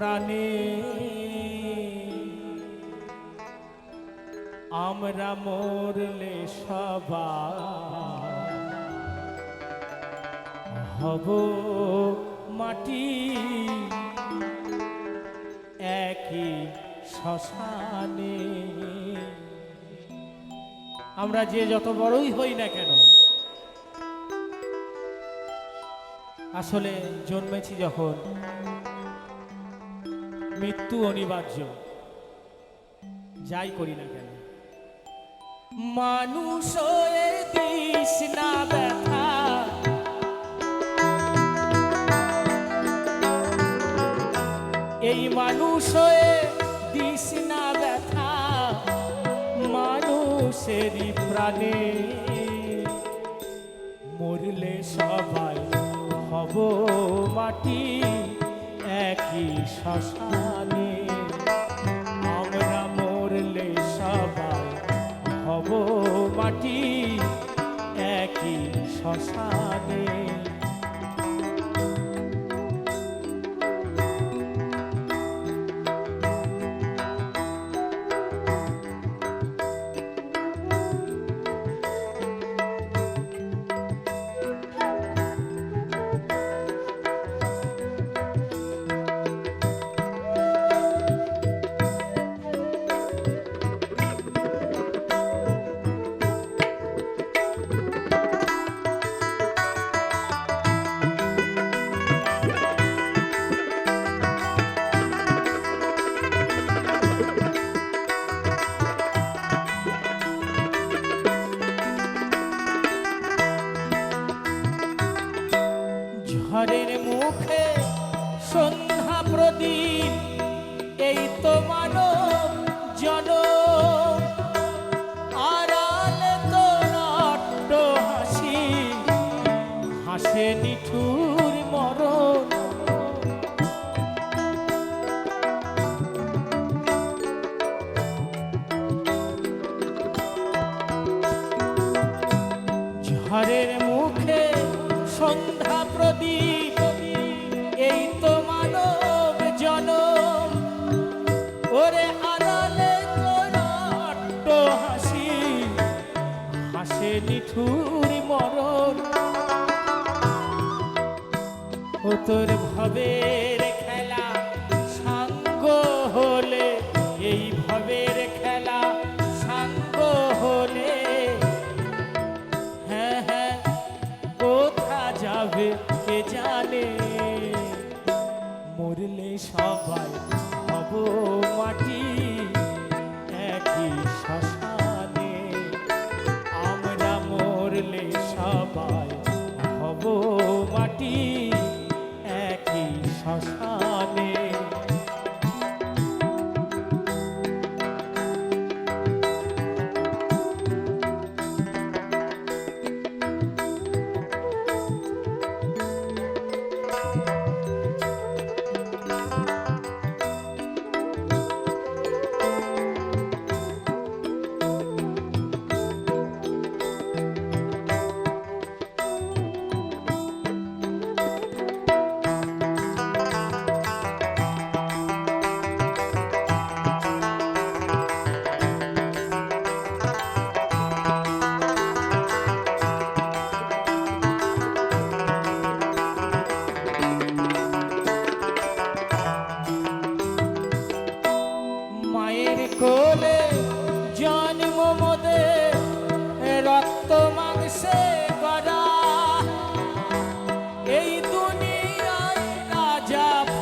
প্রাণে। আমরা মরলে সবাই হব মাটি। একই শ্মশানে। আমরা যে যত বড়ই হই না কেন, আসলে জন্মেছি যখন মৃত্যু অনিবার্য। যাই করি না কেন। মানুষ ব্যথা। এই মানুষ না ব্যথা। মানুষেরই প্রাণে মরলে সবাই হব মাটি। একই শ্মশানে। একই ঝড়ের মুখে সন্ধ্যা প্রদীপ, এই তো মানব জনম। ওরে আড়ালে নট্ট হাসি, হাসে নিঠুর মরণ। ও তোর ভবের একই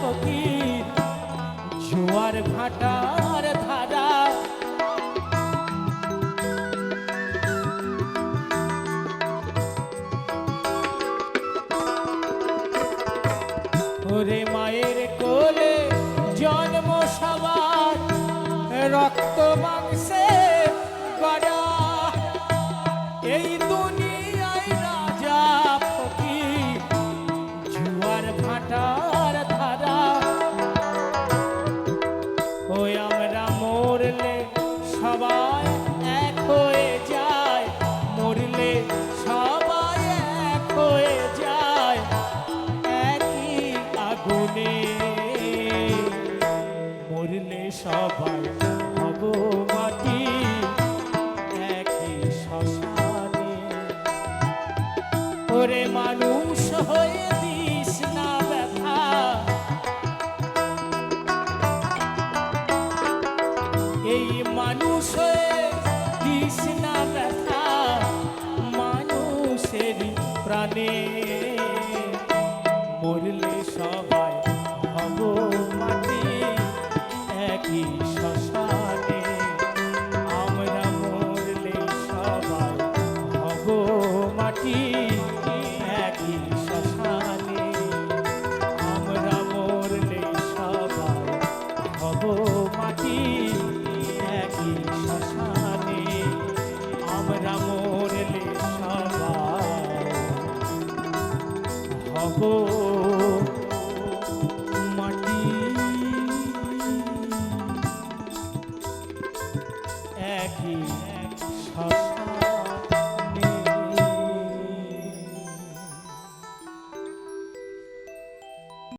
ফকির জোয়ার ভাটার ধারা। ওরে মায়ের মিলে সবাই হব মাটি একই শ্মশানে। ওরে মানুষ হয়ে কি একই শ্মশানে। আমরা মরলে সবাই হব একই শ্মশানে। আমরা মরলে সবাই হব মাটি। একই